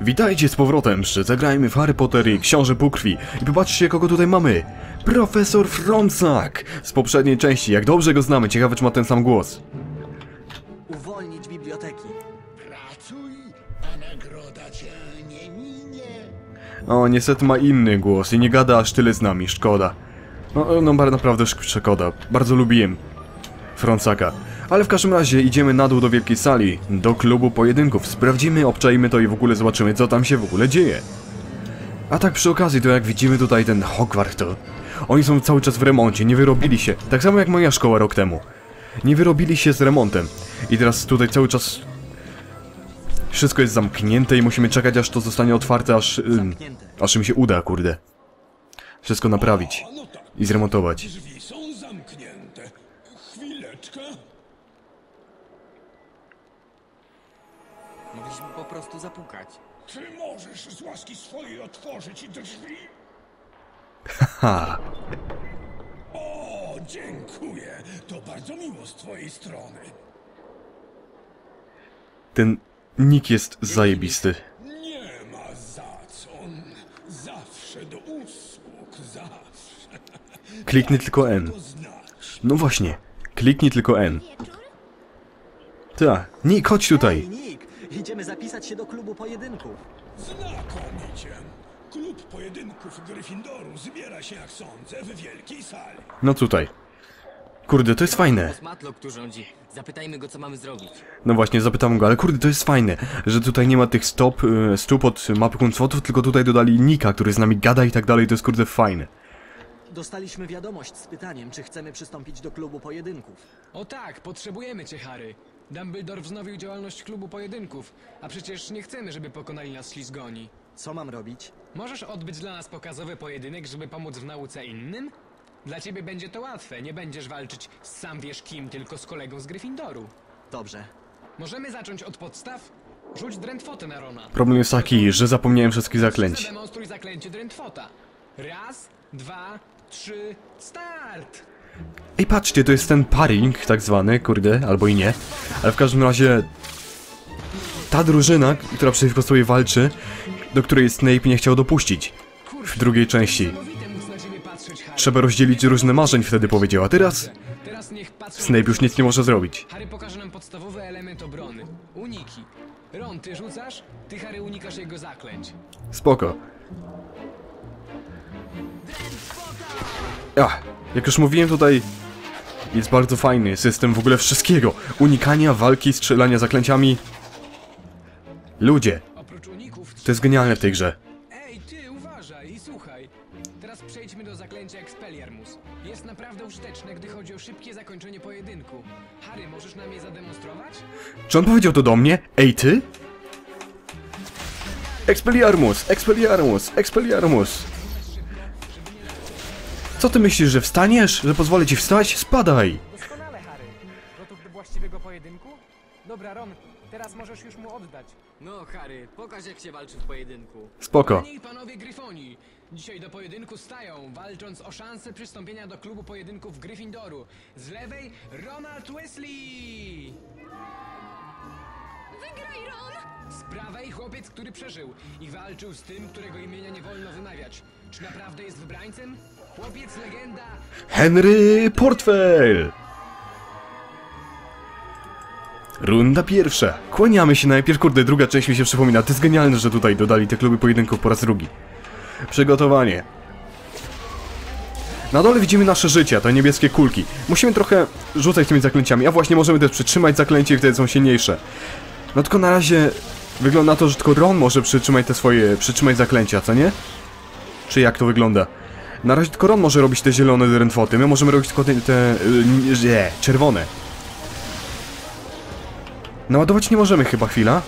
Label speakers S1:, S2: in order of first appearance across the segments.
S1: Witajcie z powrotem przy Zagrajmy w Harry Potter i Książę Półkrwi. I popatrzcie, kogo tutaj mamy. Profesor Fromsak z poprzedniej części. Jak dobrze go znamy, ciekawe czy ma ten sam głos.
S2: Uwolnić biblioteki.
S3: Pracuj, a nagroda cię nie minie.
S1: O, niestety ma inny głos i nie gada aż tyle z nami, szkoda. No, no bar- naprawdę szk- szkoda. Bardzo lubiłem Fronsaka. Ale w każdym razie idziemy na dół do wielkiej sali, do klubu pojedynków. Sprawdzimy, obczajmy to i w ogóle zobaczymy, co tam się w ogóle dzieje. A tak przy okazji, to jak widzimy tutaj ten Hogwart, to oni są cały czas w remoncie, nie wyrobili się. Tak samo jak moja szkoła rok temu. Nie wyrobili się z remontem. I teraz tutaj cały czas wszystko jest zamknięte i musimy czekać aż to zostanie otwarte, aż, ym, aż im się uda, kurde. Wszystko naprawić i zremontować.
S3: drzwi są zamknięte. Chwileczkę.
S2: Mogliśmy po prostu zapukać.
S3: Czy możesz z łaski swojej otworzyć drzwi?
S1: Ha!
S3: O, dziękuję. To bardzo miło z twojej strony.
S1: Ten nick jest zajebisty.
S3: Nie ma za co. Zawsze do usług, zawsze.
S1: Kliknij tylko N. No właśnie, kliknij tylko N. Tak, Nick, chodź tutaj.
S2: Idziemy zapisać się do klubu pojedynków.
S3: Znakomicie. Klub pojedynków Gryffindoru zbiera się, jak sądzę, w wielkiej sali.
S1: No tutaj. Kurde, to jest fajne.
S4: Matlock tu rządzi. Zapytajmy go, co mamy zrobić.
S1: No właśnie, zapytam go, ale kurde, to jest fajne, że tutaj nie ma tych stop, y, stóp od mapy Huncwotów, tylko tutaj dodali Nika, który z nami gada i tak dalej, to jest kurde fajne.
S2: Dostaliśmy wiadomość z pytaniem, czy chcemy przystąpić do klubu pojedynków.
S5: O tak, potrzebujemy cię, Harry. Dumbledore wznowił działalność klubu pojedynków, a przecież nie chcemy, żeby pokonali nas ślizgoni.
S2: Co mam robić?
S5: Możesz odbyć dla nas pokazowy pojedynek, żeby pomóc w nauce innym? Dla ciebie będzie to łatwe, nie będziesz walczyć z sam wiesz kim, tylko z kolegą z Gryffindoru.
S2: Dobrze.
S5: Możemy zacząć od podstaw? Rzuć drętwotę na Rona.
S1: Problem jest taki, że zapomniałem wszystkich zaklęć.
S5: Zademonstruj zaklęcie drętwota. Raz, dwa, trzy, start!
S1: Ej, patrzcie, to jest ten paring, tak zwany, kurde, albo i nie. Ale w każdym razie... Ta drużyna, która przeciwko sobie walczy, do której Snape nie chciał dopuścić. W drugiej części. Trzeba rozdzielić różne marzeń, wtedy powiedział, a teraz... Snape już nic nie może zrobić.
S5: Harry pokaże nam podstawowy element obrony. Uniki. Ron, ty rzucasz, ty Harry unikasz jego zaklęć.
S1: Spoko. Ach, jak już mówiłem tutaj... Jest bardzo fajny system w ogóle wszystkiego. Unikania, walki, strzelania zaklęciami. Ludzie, to jest genialne w tej grze.
S5: Ej, ty uważaj i słuchaj. Teraz przejdźmy do zaklęcia Expelliarmus. Jest naprawdę użyteczne, gdy chodzi o szybkie zakończenie pojedynku. Harry, możesz nam je zademonstrować?
S1: Czy on powiedział to do mnie? Ej ty? Expelliarmus, Expelliarmus, Expelliarmus. Co ty myślisz, że wstaniesz? Że pozwolę ci wstać? Spadaj!
S6: Doskonale, Harry. Gotów do właściwego pojedynku? Dobra, Ron, teraz możesz już mu oddać.
S4: No, Harry, pokaż jak się walczy w pojedynku.
S1: Spoko.
S5: Panie i panowie Gryfoni, dzisiaj do pojedynku stają, walcząc o szansę przystąpienia do klubu pojedynków Gryffindoru. Z lewej Ronald Weasley!
S7: Wygraj, Ron!
S5: Z prawej chłopiec, który przeżył i walczył z tym, którego imienia nie wolno wymawiać. Czy naprawdę jest wybrańcem?
S1: Henry Portfel! Runda pierwsza. Kłaniamy się najpierw, kurde, druga część mi się przypomina. To jest genialne, że tutaj dodali te kluby pojedynków po raz drugi. Przygotowanie. Na dole widzimy nasze życia, te niebieskie kulki. Musimy trochę rzucać tymi zaklęciami, a właśnie możemy też przytrzymać zaklęcie i wtedy są silniejsze. No tylko na razie wygląda na to, że tylko Ron może przytrzymać te swoje, przytrzymać zaklęcia, co nie? Czy jak to wygląda? Na razie tylko Ron może robić te zielone drętwoty, my możemy robić tylko te, te y, nie, czerwone. Naładować nie możemy chyba, chwila.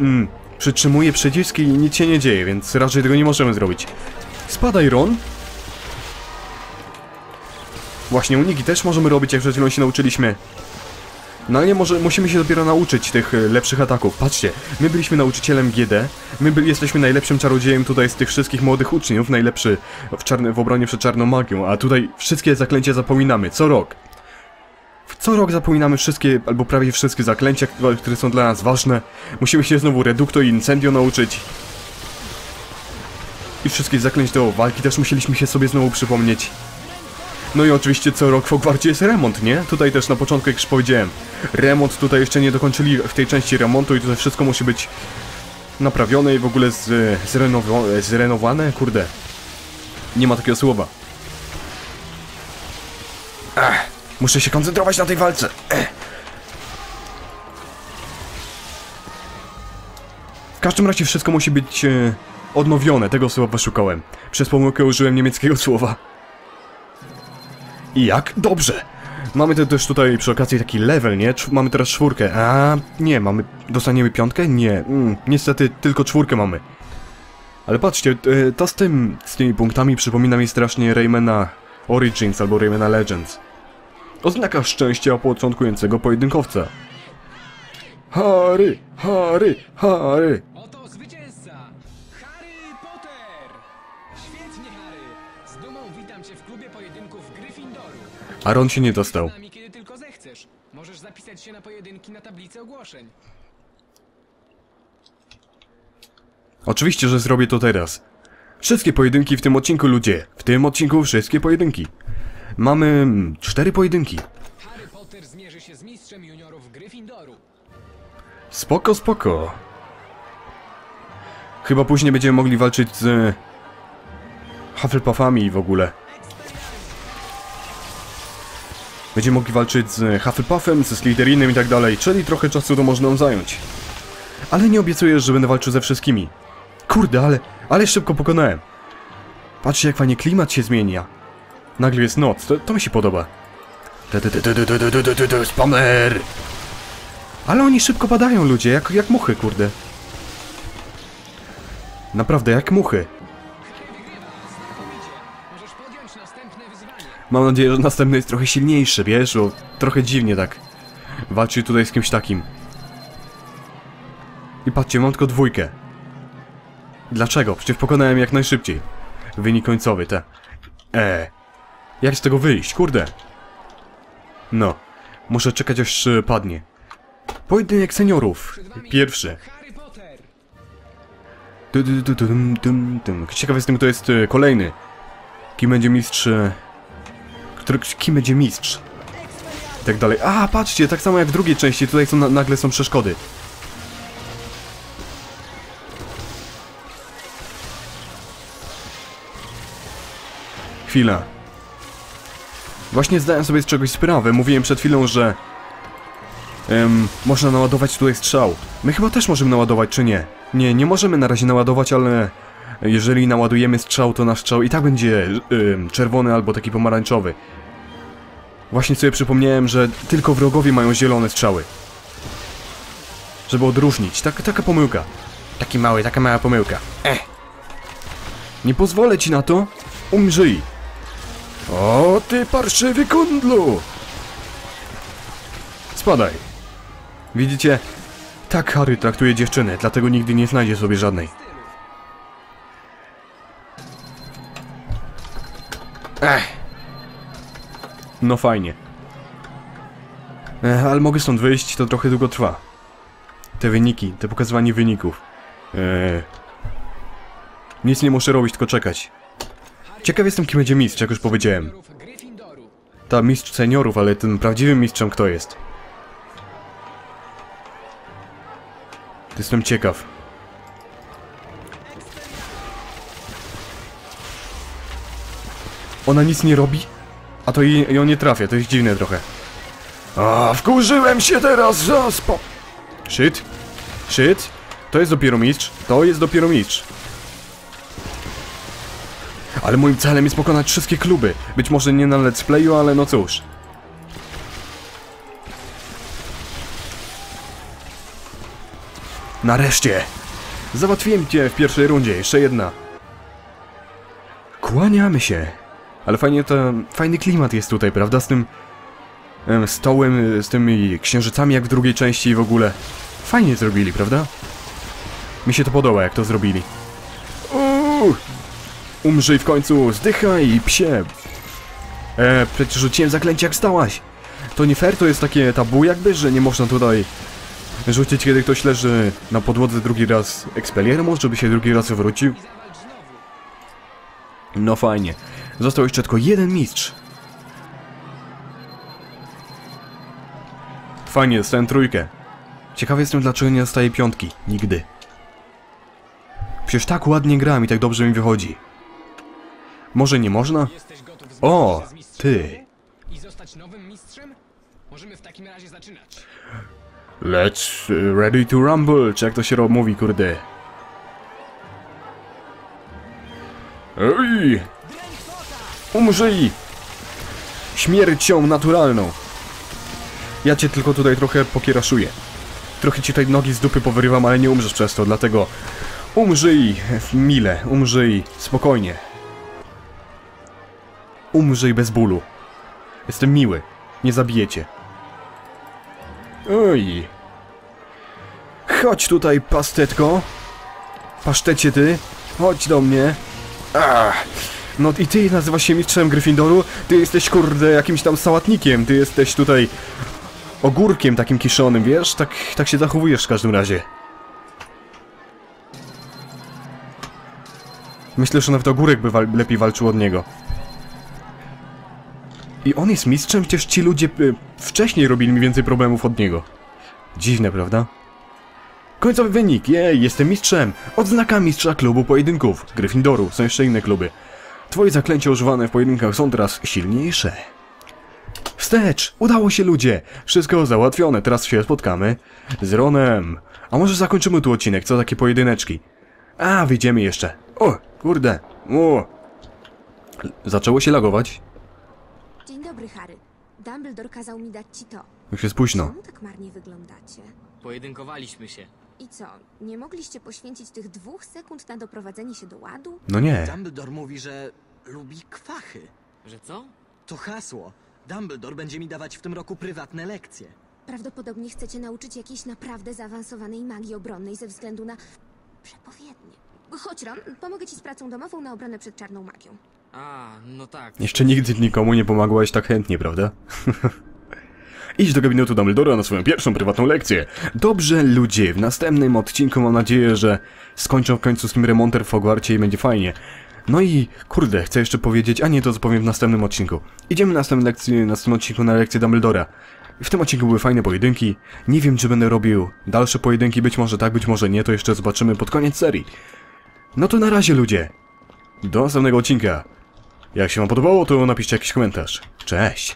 S1: Mm, przytrzymuję przycisk i nic się nie dzieje, więc raczej tego nie możemy zrobić. Spadaj, Ron. Właśnie uniki też możemy robić, jak przed chwilą się nauczyliśmy. No ale nie może, musimy się dopiero nauczyć tych y, lepszych ataków. Patrzcie, my byliśmy nauczycielem GD, my byli, jesteśmy najlepszym czarodziejem tutaj z tych wszystkich młodych uczniów, najlepszy w, czarny, w obronie przed czarną magią, a tutaj wszystkie zaklęcia zapominamy, co rok. Co rok zapominamy wszystkie, albo prawie wszystkie zaklęcia, które są dla nas ważne. Musimy się znowu Reducto i Incendio nauczyć. i wszystkich zaklęć do walki też musieliśmy się sobie znowu przypomnieć. No i oczywiście co rok w Hogwarcie jest remont, nie? Tutaj też na początku, jak już powiedziałem, remont tutaj jeszcze nie dokończyli w tej części remontu i tutaj wszystko musi być naprawione i w ogóle z, zrenowo, zrenowane, kurde. Nie ma takiego słowa. Muszę się koncentrować na tej walce. Ech. W każdym razie wszystko musi być e, odnowione, tego słowa szukałem. Przez pomyłkę użyłem niemieckiego słowa. I jak? Dobrze! Mamy te, też tutaj przy okazji taki level, nie? Mamy teraz czwórkę. A nie, mamy. Dostaniemy piątkę? Nie. Mm, niestety tylko czwórkę mamy. Ale patrzcie, e, to z tym, z tymi punktami przypomina mi strasznie Raymana Origins albo Raymana Legends. Oznaka szczęścia początkującego pojedynkowca. Harry, Harry, Harry.
S5: Witam cię w klubie pojedynków Gryffindoru.
S1: Aaron się nie dostał.
S5: Z nami kiedy tylko zechcesz. Możesz zapisać się na pojedynki na tablicy ogłoszeń.
S1: Oczywiście, że zrobię to teraz. Wszystkie pojedynki w tym odcinku, ludzie. W tym odcinku wszystkie pojedynki. Mamy mm, cztery pojedynki.
S5: Harry Potter zmierzy się z mistrzem juniorów Gryffindoru.
S1: Spoko, spoko. Chyba później będziemy mogli walczyć z... Hufflepuffami i w ogóle. Będziemy mogli walczyć z Hufflepuffem, ze Slytherinem i tak dalej, czyli trochę czasu to można nam zająć. Ale nie obiecuję, że będę walczył ze wszystkimi. Kurde, ale, ale szybko pokonałem. Patrzcie, jak fajnie klimat się zmienia. Nagle jest noc, to, to mi się podoba. Spammer! Ale oni szybko padają ludzie, jak, jak muchy, kurde. Naprawdę, jak muchy. Mam nadzieję, że następny jest trochę silniejszy, wiesz, bo trochę dziwnie tak. Walczy tutaj z kimś takim. I patrzcie, mam tylko dwójkę. Dlaczego? Przecież pokonałem jak najszybciej. Wynik końcowy, te. E. Jak z tego wyjść? Kurde. No. Muszę czekać aż e, padnie. Pojedynek seniorów. Pierwszy.
S5: Harry Potter!
S1: Du, du, du, du, dum, dum, dum. Ciekaw jestem, kto jest e, kolejny. Kim będzie mistrz... Który, kim będzie mistrz? I tak dalej. A, patrzcie, tak samo jak w drugiej części, tutaj są na, nagle są przeszkody. Chwila. Właśnie zdałem sobie z czegoś sprawę. Mówiłem przed chwilą, że... Em, można naładować tutaj strzał. My chyba też możemy naładować, czy nie? Nie, nie możemy na razie naładować, ale... Jeżeli naładujemy strzał, to nasz strzał i tak będzie em, czerwony albo taki pomarańczowy. Właśnie sobie przypomniałem, że tylko wrogowie mają zielone strzały. Żeby odróżnić. Tak, taka pomyłka. Taki mały, taka mała pomyłka. Eh. Nie pozwolę ci na to. Umrzyj. O, ty parszywy kundlu! Spadaj. Widzicie? Tak Harry traktuje dziewczynę, dlatego nigdy nie znajdzie sobie żadnej. Ech. No fajnie. Ech, ale mogę stąd wyjść, to trochę długo trwa. Te wyniki, te pokazywanie wyników. Eee. Nic nie muszę robić, tylko czekać. Ciekaw jestem, kim będzie mistrz, jak już powiedziałem. Ta mistrz seniorów, ale tym prawdziwym mistrzem kto jest? Jestem ciekaw. Ona nic nie robi? A to jej, ją nie trafia, to jest dziwne trochę. A, wkurzyłem się teraz, że spo... Shit. Shit. To jest dopiero mistrz. To jest dopiero mistrz. Ale moim celem jest pokonać wszystkie kluby. Być może nie na let's playu, ale no cóż. Nareszcie! Załatwiłem cię w pierwszej rundzie, jeszcze jedna. Kłaniamy się. Ale fajnie to, fajny klimat jest tutaj, prawda? Z tym em, stołem, z tymi księżycami jak w drugiej części i w ogóle. Fajnie zrobili, prawda? Mi się to podoba, jak to zrobili. Uuu! Umrzyj w końcu, zdychaj, psie! E, przecież rzuciłem zaklęcie jak stałaś! To nie fair, to jest takie tabu jakby, że nie można tutaj rzucić, kiedy ktoś leży na podłodze drugi raz Expelliarmus, żeby się drugi raz wrócił. No fajnie. Został jeszcze tylko jeden mistrz. Fajnie, dostałem trójkę. Ciekawy jestem, dlaczego nie dostaję piątki. Nigdy. Przecież tak ładnie gram i tak dobrze mi wychodzi. Może nie można? O, ty.
S5: I zostać nowym mistrzem? Możemy w takim razie zaczynać.
S1: Let's uh, ready to rumble, czy jak to się mówi, kurde. Ej! Umrzyj! Śmiercią naturalną. Ja cię tylko tutaj trochę pokieraszuję. Trochę ci tutaj nogi z dupy powyrywam, ale nie umrzesz przez to, dlatego... Umrzyj, mile, umrzyj, spokojnie. Umrzyj bez bólu. Jestem miły, nie zabijecie. Oj. Chodź tutaj, pastetko. Pasztecie ty. Chodź do mnie. Ach. No i ty nazywasz się mistrzem Gryffindoru? Ty jesteś kurde jakimś tam sałatnikiem. Ty jesteś tutaj ogórkiem takim kiszonym, wiesz? Tak, tak się zachowujesz w każdym razie. Myślę, że nawet ogórek by lepiej walczył od niego. I on jest mistrzem? Przecież ci ludzie y, wcześniej robili mi więcej problemów od niego. Dziwne, prawda? Końcowy wynik, jej, jestem mistrzem! Odznaka mistrza klubu pojedynków, Gryffindoru, są jeszcze inne kluby. Twoje zaklęcia używane w pojedynkach są teraz silniejsze. Wstecz! Udało się ludzie! Wszystko załatwione, teraz się spotkamy z Ronem. A może zakończymy tu odcinek, co takie pojedyneczki? A, wyjdziemy jeszcze. O, kurde. O. Zaczęło się lagować.
S7: Dzień dobry, Harry. Dumbledore kazał mi dać ci to.
S1: Już jest późno.
S7: Czemu tak marnie wyglądacie?
S4: Pojedynkowaliśmy się.
S7: I co, nie mogliście poświęcić tych dwóch sekund na doprowadzenie się do ładu?
S1: No nie.
S2: Dumbledore mówi, że lubi kwachy.
S4: Że co?
S2: To hasło. Dumbledore będzie mi dawać w tym roku prywatne lekcje.
S7: Prawdopodobnie chcecie nauczyć jakiejś naprawdę zaawansowanej magii obronnej ze względu na przepowiednie. Chodź, Ron, pomogę ci z pracą domową na obronę przed czarną magią.
S4: A, no tak.
S1: Jeszcze nigdy nikomu nie pomagałeś tak chętnie, prawda? Idź do gabinetu Dumbledora na swoją pierwszą prywatną lekcję. Dobrze, ludzie, w następnym odcinku mam nadzieję, że skończą w końcu z tym remontem w Hogwarcie i będzie fajnie. No i kurde, chcę jeszcze powiedzieć, a nie to co powiem w następnym odcinku. Idziemy na następnym, lekcji, na następnym odcinku na lekcję Dumbledora. W tym odcinku były fajne pojedynki. Nie wiem, czy będę robił dalsze pojedynki, być może tak, być może nie, to jeszcze zobaczymy pod koniec serii. No to na razie, ludzie. Do następnego odcinka. Jak się wam podobało, to napiszcie jakiś komentarz. Cześć!